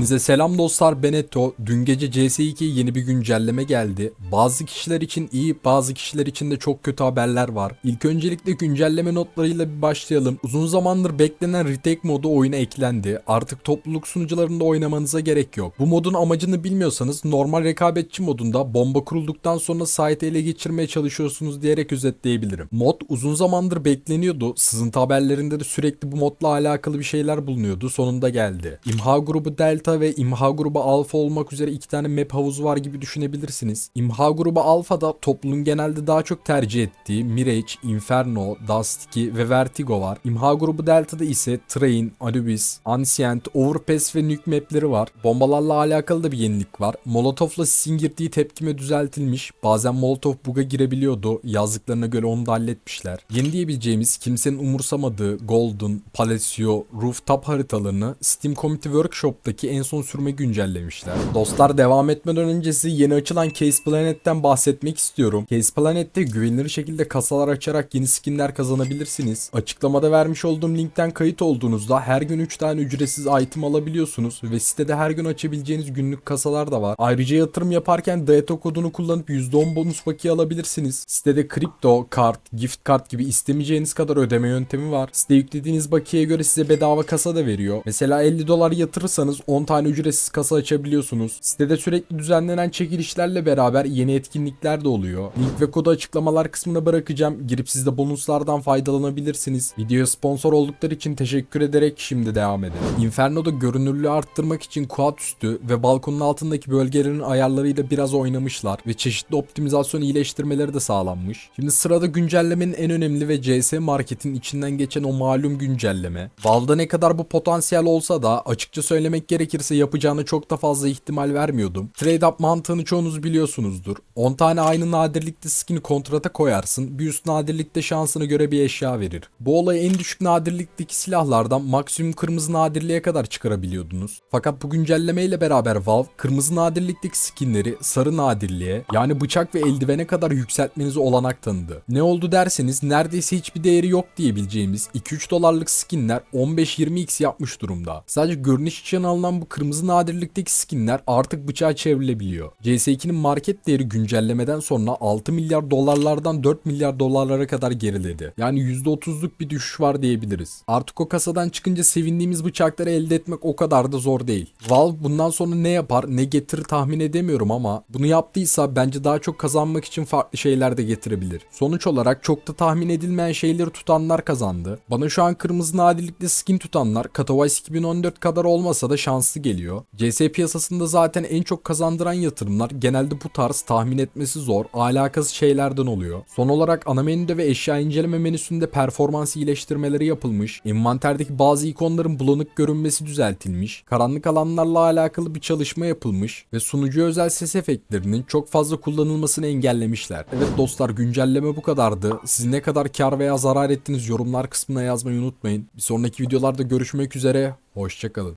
Hepinize selam dostlar ben Eto. Dün gece CS2'ye yeni bir güncelleme geldi. Bazı kişiler için iyi bazı kişiler için de çok kötü haberler var. İlk öncelikle güncelleme notlarıyla bir başlayalım. Uzun zamandır beklenen retake modu oyuna eklendi. Artık topluluk sunucularında oynamanıza gerek yok. Bu modun amacını bilmiyorsanız normal rekabetçi modunda bomba kurulduktan sonra site'i ele geçirmeye çalışıyorsunuz diyerek özetleyebilirim. Mod uzun zamandır bekleniyordu. Sızıntı haberlerinde de sürekli bu modla alakalı bir şeyler bulunuyordu. Sonunda geldi. İmha grubu Delta ve İmha grubu Alpha olmak üzere iki tane map havuzu var gibi düşünebilirsiniz. İmha grubu Alpha'da toplumun genelde daha çok tercih ettiği Mirage, Inferno, Dust 2 ve Vertigo var. İmha grubu Delta'da ise Train, Anubis, Ancient, Overpass ve Nuke mapleri var. Bombalarla alakalı da bir yenilik var. Molotov'la Sisin girdiği tepkime düzeltilmiş. Bazen Molotov bug'a girebiliyordu. Yazdıklarına göre onu da halletmişler. Yeni diyebileceğimiz kimsenin umursamadığı Golden, Palacio, Rooftop haritalarını Steam Community Workshop'taki en son sürüme güncellemişler. Dostlar devam etmeden önce size yeni açılan Case Planet'ten bahsetmek istiyorum. Case Planet'te güvenilir şekilde kasalar açarak yeni skinler kazanabilirsiniz. Açıklamada vermiş olduğum linkten kayıt olduğunuzda her gün 3 tane ücretsiz item alabiliyorsunuz ve sitede her gün açabileceğiniz günlük kasalar da var. Ayrıca yatırım yaparken Daeto kodunu kullanıp %10 bonus bakiye alabilirsiniz. Sitede kripto, kart, gift kart gibi istemeyeceğiniz kadar ödeme yöntemi var. Site yüklediğiniz bakiyeye göre size bedava kasa da veriyor. Mesela 50 dolar yatırırsanız 10 tane ücretsiz kasa açabiliyorsunuz. Sitede sürekli düzenlenen çekilişlerle beraber yeni etkinlikler de oluyor. Link ve kodu açıklamalar kısmına bırakacağım. Girip siz de bonuslardan faydalanabilirsiniz. Videoya sponsor oldukları için teşekkür ederek şimdi devam edelim. Inferno'da görünürlüğü arttırmak için quad üstü ve balkonun altındaki bölgelerin ayarlarıyla biraz oynamışlar ve çeşitli optimizasyon iyileştirmeleri de sağlanmış. Şimdi sırada güncellemenin en önemli ve CS Market'in içinden geçen o malum güncelleme. Valve'da ne kadar bu potansiyel olsa da açıkça söylemek gerekirse yapacağını çok da fazla ihtimal vermiyordum. Trade up mantığını çoğunuz biliyorsunuzdur. 10 tane aynı nadirlikte skin'i kontrata koyarsın. Bir üst nadirlikte şansına göre bir eşya verir. Bu olayı en düşük nadirlikteki silahlardan maksimum kırmızı nadirliğe kadar çıkarabiliyordunuz. Fakat bu güncellemeyle beraber Valve kırmızı nadirlikteki skinleri sarı nadirliğe yani bıçak ve eldivene kadar yükseltmenize olanak tanıdı. Ne oldu derseniz neredeyse hiçbir değeri yok diyebileceğimiz 2-3 dolarlık skinler 15-20x yapmış durumda. Sadece görünüş için alınan bu kırmızı nadirlikteki skinler artık bıçağa çevrilebiliyor. CS2'nin market değeri güncellemeden sonra 6 milyar dolarlardan 4 milyar dolarlara kadar geriledi. Yani %30'luk bir düşüş var diyebiliriz. Artık o kasadan çıkınca sevindiğimiz bıçakları elde etmek o kadar da zor değil. Valve bundan sonra ne yapar ne getirir tahmin edemiyorum ama bunu yaptıysa bence daha çok kazanmak için farklı şeyler de getirebilir. Sonuç olarak çok da tahmin edilmeyen şeyleri tutanlar kazandı. Bana şu an kırmızı nadirlikte skin tutanlar Katowice 2014 kadar olmasa da şanslı geliyor. CS piyasasında zaten en çok kazandıran yatırımlar genelde bu tarz tahmin etmesi zor, alakasız şeylerden oluyor. Son olarak ana menüde ve eşya inceleme menüsünde performans iyileştirmeleri yapılmış, envanterdeki bazı ikonların bulanık görünmesi düzeltilmiş, karanlık alanlarla alakalı bir çalışma yapılmış ve sunucu özel ses efektlerinin çok fazla kullanılmasını engellemişler. Evet dostlar güncelleme bu kadardı. Siz ne kadar kar veya zarar ettiniz yorumlar kısmına yazmayı unutmayın. Bir sonraki videolarda görüşmek üzere, hoşçakalın.